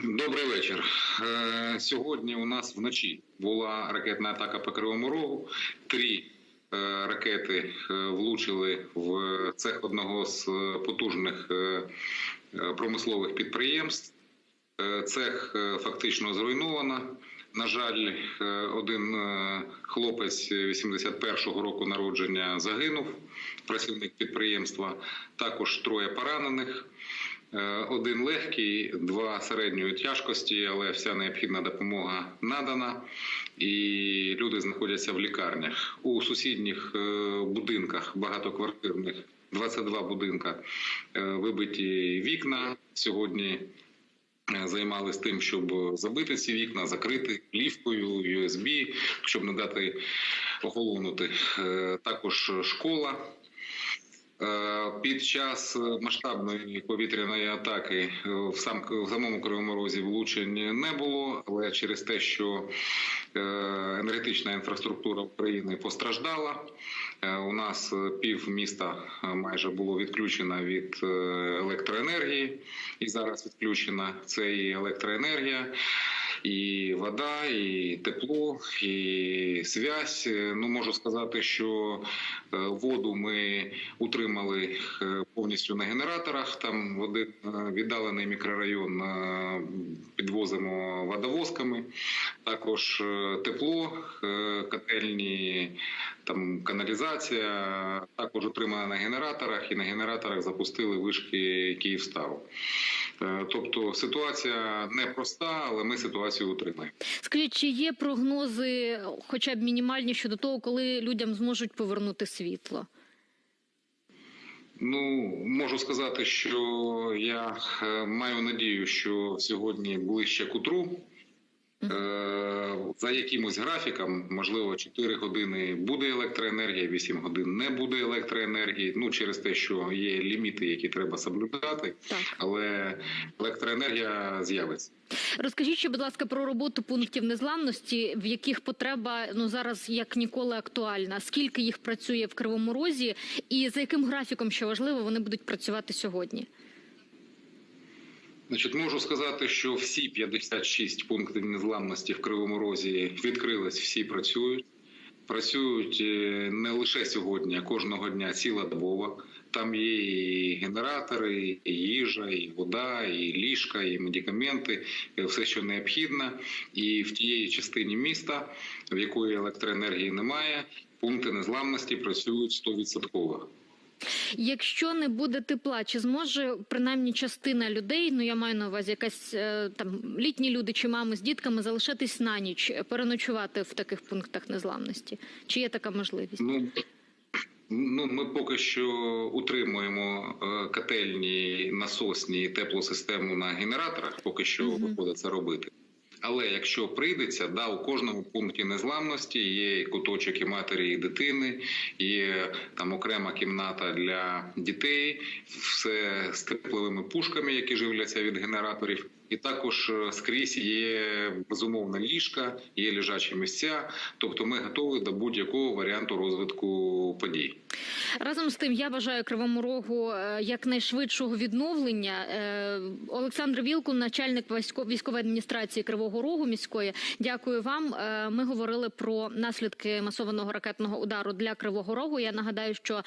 Добрий вечір. Е, Сьогодні у нас вночі була ракетна атака по Кривому Рогу. Три е, ракети е, влучили в цех одного з потужних промислових підприємств. Цех фактично зруйновано. На жаль, один хлопець 81-го року народження загинув, працівник підприємства. Також троє поранених. Е, Один легкий, два середньої тяжкості, але вся необхідна допомога надана, і люди знаходяться в лікарнях. У сусідніх е, будинках багатоквартирних 22 будинка е, вибиті вікна. Сьогодні займалися тим, щоб забити ці вікна, закрити плівкою, USB, щоб не дати охолонути. Також школа. Е, Під час масштабної повітряної атаки е, в сам в самому Кривому Розі влучень не було, але через те, що е, енергетична інфраструктура України постраждала, е, у нас е, пів міста е, майже було відключено від е, електроенергії, і зараз відключена це і електроенергія. І вода, і тепло, і связь. Е, Ну можу сказати, що е, воду ми утримали е, повністю на генераторах. Там в один віддалений мікрорайон підвозимо водовозками. Також тепло, котельні, там каналізація. Також утримана на генераторах, і на генераторах запустили вишки Київстару. Е, Тобто ситуація непроста, але ми ситуацію утримаємо. Скажіть, чи є прогнози, хоча б мінімальні щодо того, коли людям зможуть повернути світло? Ну можу сказати, що я е, маю надію, що сьогодні ближче к утру. Е, За якимось графіком, можливо, 4 години буде електроенергія, 8 годин не буде електроенергії. Ну через те, що є ліміти, які треба соблюдати, Так. але електроенергія з'явиться. Розкажіть, ще, будь ласка, про роботу пунктів незламності, в яких потреба ну зараз як ніколи актуальна. Скільки їх працює в Кривому Розі, і за яким графіком, що важливо, вони будуть працювати сьогодні? Значить, можу сказати, що всі 56 пунктів незламності в Кривому Розі відкрились, всі працюють. Працюють е, не лише сьогодні, а кожного дня цілодобово. Там є і генератори, і їжа, і вода, і ліжка, і медикаменти, і все, що необхідно. І в тієї частині міста, в якої електроенергії немає, пункти незламності працюють 100%. Якщо не буде тепла, чи зможе принаймні частина людей, ну я маю на увазі якась е, там літні люди чи мами з дітками залишатись на ніч, переночувати в таких пунктах незламності? Чи є така можливість? Ну, ну ми поки що утримуємо е, котельні, насосні і теплосистему на генераторах, поки що Мгм. виходить це робити. Але якщо прийдеться, да, у кожному пункті незламності є і куточок і матері, і дитини, є там окрема кімната для дітей, все з тепловими пушками, які живляться від генераторів. І також е, скрізь є безумовно ліжка, є лежачі місця. Тобто ми готові до будь-якого варіанту розвитку подій. Разом з тим, я бажаю Кривому Рогу е, якнайшвидшого відновлення. Е, Олександр Вілкун, начальник військової адміністрації Кривого Рогу міської. Дякую вам. Ми говорили про наслідки масованого ракетного удару для Кривого Рогу. Я нагадаю, що